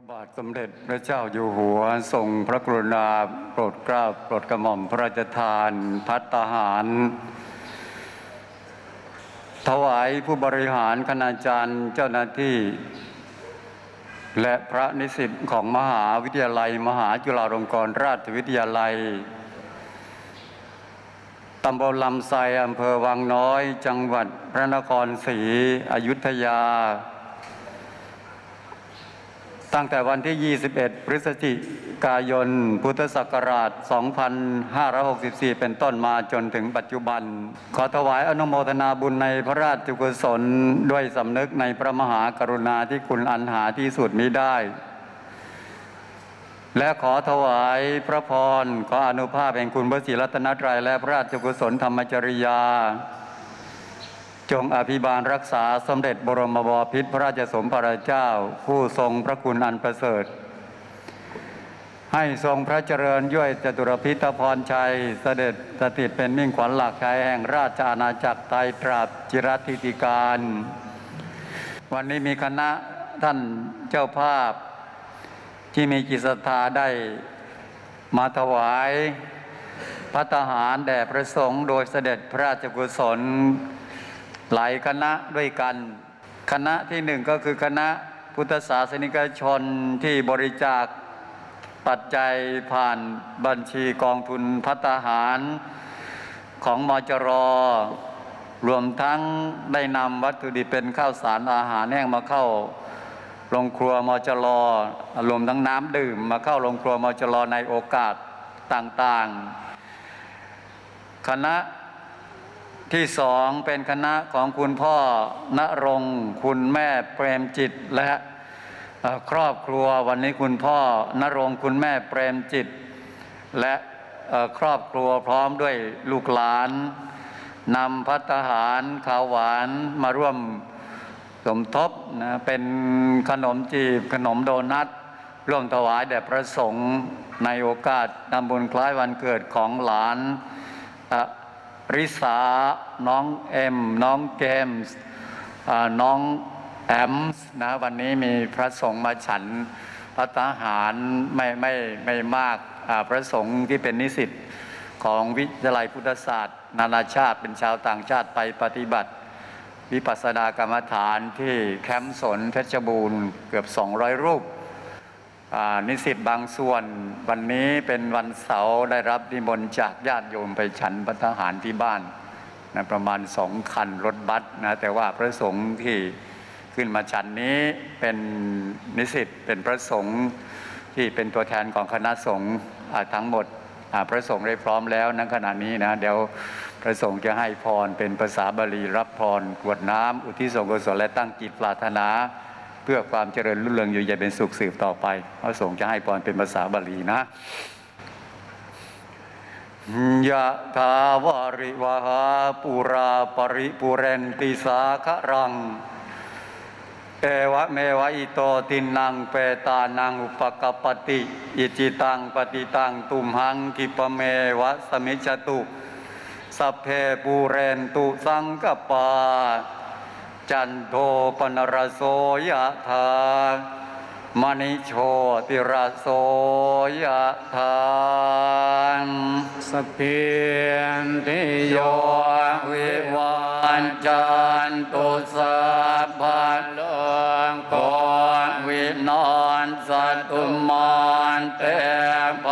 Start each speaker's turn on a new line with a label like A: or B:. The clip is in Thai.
A: ระบาทสมเด็จพระเจ้าอยู่หัวทรงพระกรุณาโปรดเกล้าโปรดกระหม่อมพระราชทานพัตตาหาร ถวายผู้บริหารคณาจารย์เจ้าหน้าที่ และพระนิสิตของมหาวิทยาลัย มหาจุฬาลงกรณราชวิทยาลัยตำบลลำไทรอำเภอวังน้อย จังหวัดพระนครศรีอยุธยา ตั้งแต่วันที่ 21 พฤศจิกายน พุทธศักราช 2564 เป็นต้นมาจนถึงปัจจุบัน ขอถวายอนุโมทนาบุญในพระราชกุศล ด้วยสำนึกในพระมหากรุณาที่คุณอันหาที่สุดมิได้ และขอถวายพระพร ขออนุภาพแห่งคุณพระศรีรัตนตรัยและพระราชกุศลธรรมจริยา จงอภิบาลรักษาสมเด็จบรมบพิตรพระราชสมภารเจ้า ผู้ทรงพระคุณอันประเสริฐ ให้ทรงพระเจริญด้วยจตุรพิธพรชัยเสด็จสถิตเป็นมิ่งขวัญหลักชัยแห่งราชอาณาจักรไตรตราบจิรัติติการ วันนี้มีคณะท่านเจ้าภาพ ที่มีจิตศรัทธาได้มาถวายพัตตาหารแด่พระสงฆ์โดยเสด็จพระราชกุศล หลายคณะด้วยกัน คณะที่หนึ่งก็คือคณะพุทธศาสนิกชนที่บริจาคปัจจัยผ่านบัญชีกองทุนพัตตาหารของมจรรวมทั้งได้นำวัตถุดิบเป็นข้าวสารอาหารแห้งมาเข้าโรงครัวมจรรวมทั้งน้ำดื่มมาเข้าโรงครัวมจรในโอกาสต่างๆ คณะ ที่สองเป็นคณะของคุณพ่อณรงค์คุณแม่เปรมจิตและครอบครัววันนี้คุณพ่อณรงค์คุณแม่เปรมจิต และครอบครัวพร้อมด้วยลูกหลานนำพัตหารข้าวหวานมาร่วมสมทบนะเป็นขนมจีบขนมโดนัทร่วมถวายแด่พระสงฆ์ในโอกาสนำบุญคล้ายวันเกิดของหลานอ่อ ริสา น้องเอ็ม น้องเกมส์น้องแอมส์นะวันนี้มีพระสงฆ์มาฉันพระทหารไม่ไม่ไม่มากพระสงฆ์ที่เป็นนิสิตของวิทยาลัยพุทธศาสตร์ นานาชาติเป็นชาวต่างชาติไปปฏิบัติ วิปัสสนากรรมฐานที่แคมป์สนเพชรบูรณ์เกือบ 200 รูป นิสิตบางส่วนวันนี้เป็นวันเสาร์ได้รับนิมนต์จากญาติโยมไปฉันพัฒหารที่บ้านนะประมาณสองคันรถบัสนะแต่ว่าพระสงฆ์ที่ขึ้นมาฉันนี้เป็นนิสิตเป็นพระสงฆ์ที่เป็นตัวแทนของคณะสงฆ์ทั้งหมดพระสงฆ์ได้พร้อมแล้วณขณะนี้นะเดี๋ยวพระสงฆ์จะให้พรเป็นภาษาบาลีรับพรกวดน้ำอุทิศส่วนกุศลและตั้งจิตปรารถนา เพื่อความเจริญรุ่งเรืองอยู่เย็นเป็นสุขสืบต่อไปพระสงฆ์จะให้พรเป็นภาษาบาลีนะยะถาวาริวหาปุราปริปุเรนติสาคะรังเอวะเมวะอิโตตินังเปตานังอุปกปปติ อิจิตังปฏิตังตุมหังกิปเมวะสมิจจตุสัพเพปูเรนตุสังกปา จันโทปนรโสยะธามณิโชติระโสยะธา
B: นสเพียนติโย
A: วิวันจันตุสัพพะ
B: โลง
A: กวินอนสัตุมานเตภ